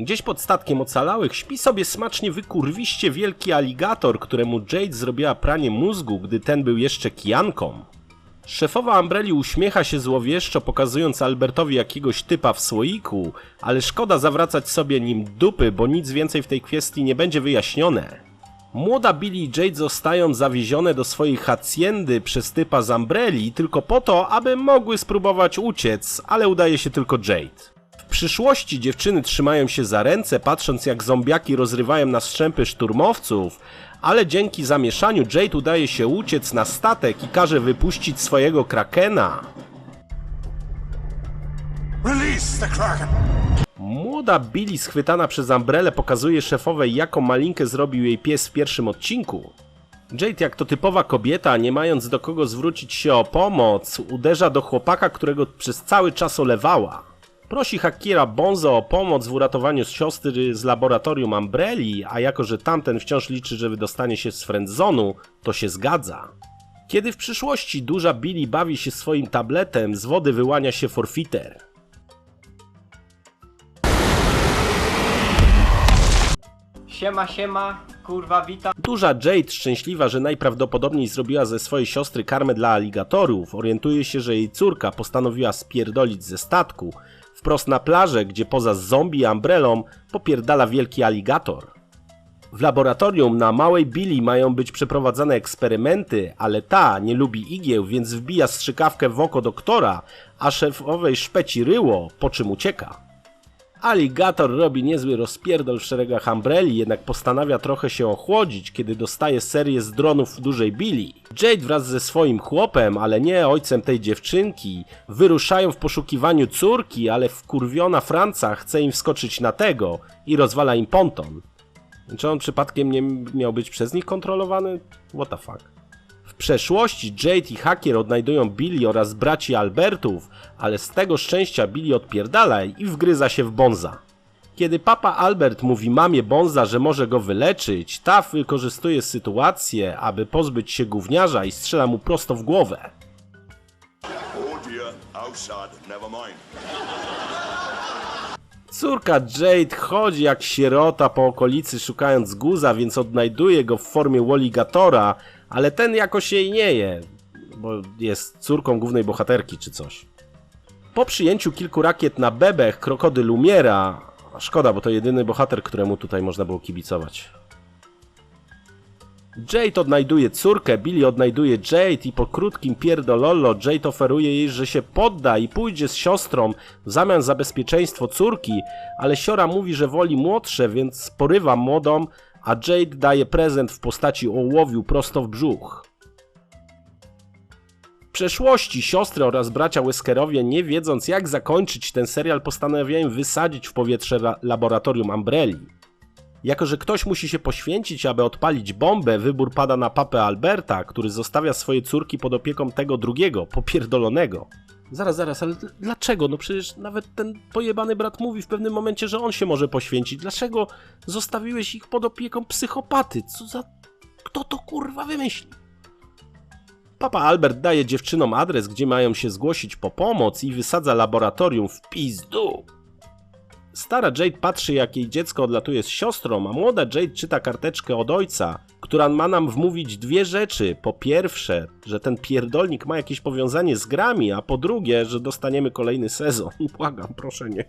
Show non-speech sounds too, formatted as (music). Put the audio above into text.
Gdzieś pod statkiem ocalałych śpi sobie smacznie wykurwiście wielki aligator, któremu Jade zrobiła pranie mózgu, gdy ten był jeszcze kijanką. Szefowa Umbrelli uśmiecha się złowieszczo, pokazując Albertowi jakiegoś typa w słoiku, ale szkoda zawracać sobie nim dupy, bo nic więcej w tej kwestii nie będzie wyjaśnione. Młoda Billy i Jade zostają zawiezione do swojej haciendy przez typa z Umbrelli tylko po to, aby mogły spróbować uciec, ale udaje się tylko Jade. W przyszłości dziewczyny trzymają się za ręce, patrząc jak zombiaki rozrywają na strzępy szturmowców, ale dzięki zamieszaniu Jade udaje się uciec na statek i każe wypuścić swojego krakena. Młoda Billy schwytana przez Umbrellę pokazuje szefowej jaką malinkę zrobił jej pies w pierwszym odcinku. Jade jak to typowa kobieta, nie mając do kogo zwrócić się o pomoc, uderza do chłopaka, którego przez cały czas olewała. Prosi Hakira Bonzo o pomoc w uratowaniu siostry z laboratorium Umbrelli, a jako że tamten wciąż liczy, że wydostanie się z friendzonu, to się zgadza. Kiedy w przyszłości duża Billy bawi się swoim tabletem, z wody wyłania się forfiter. Siema, siema, kurwa, witam. Duża Jade, szczęśliwa, że najprawdopodobniej zrobiła ze swojej siostry karmę dla aligatorów, orientuje się, że jej córka postanowiła spierdolić ze statku wprost na plażę, gdzie poza zombie i umbrelą popierdala wielki aligator. W laboratorium na małej Billy mają być przeprowadzane eksperymenty, ale ta nie lubi igieł, więc wbija strzykawkę w oko doktora, a szefowej szpeci ryło, po czym ucieka. Aligator robi niezły rozpierdol w szeregach Umbrelli, jednak postanawia trochę się ochłodzić, kiedy dostaje serię z dronów dużej Billy. Jade wraz ze swoim chłopem, ale nie ojcem tej dziewczynki, wyruszają w poszukiwaniu córki, ale wkurwiona Franca chce im wskoczyć na tego i rozwala im ponton. Czy on przypadkiem nie miał być przez nich kontrolowany? What the fuck? W przeszłości Jade i Hakier odnajdują Billy oraz braci Albertów, ale z tego szczęścia Billy odpierdala i wgryza się w Bonza. Kiedy papa Albert mówi mamie Bonza, że może go wyleczyć, ta wykorzystuje sytuację, aby pozbyć się gówniarza i strzela mu prosto w głowę. Oh dear, outside, never mind. Córka Jade chodzi jak sierota po okolicy szukając guza, więc odnajduje go w formie Walligatora, ale ten jakoś jej nie je, bo jest córką głównej bohaterki czy coś. Po przyjęciu kilku rakiet na bebech, krokodyl umiera. Szkoda, bo to jedyny bohater, któremu tutaj można było kibicować. Jade odnajduje córkę, Billy odnajduje Jade i po krótkim pierdololo Jade oferuje jej, że się podda i pójdzie z siostrą w zamian za bezpieczeństwo córki, ale siora mówi, że woli młodsze, więc porywa młodą, a Jade daje prezent w postaci ołowiu prosto w brzuch. W przeszłości siostry oraz bracia Weskerowie, nie wiedząc jak zakończyć ten serial, postanawiają wysadzić w powietrze la- laboratorium Umbrelli. Jako, że ktoś musi się poświęcić, aby odpalić bombę, wybór pada na papę Alberta, który zostawia swoje córki pod opieką tego drugiego, popierdolonego. Zaraz, zaraz, ale dl- dlaczego? No przecież nawet ten pojebany brat mówi w pewnym momencie, że on się może poświęcić. Dlaczego zostawiłeś ich pod opieką psychopaty? Co za... Kto to kurwa wymyśli? Papa Albert daje dziewczynom adres, gdzie mają się zgłosić po pomoc i wysadza laboratorium w pizdu. Stara Jade patrzy, jak jej dziecko odlatuje z siostrą, a młoda Jade czyta karteczkę od ojca, która ma nam wmówić dwie rzeczy. Po pierwsze, że ten pierdolnik ma jakieś powiązanie z grami, a po drugie, że dostaniemy kolejny sezon. (laughs) Błagam, proszę nie.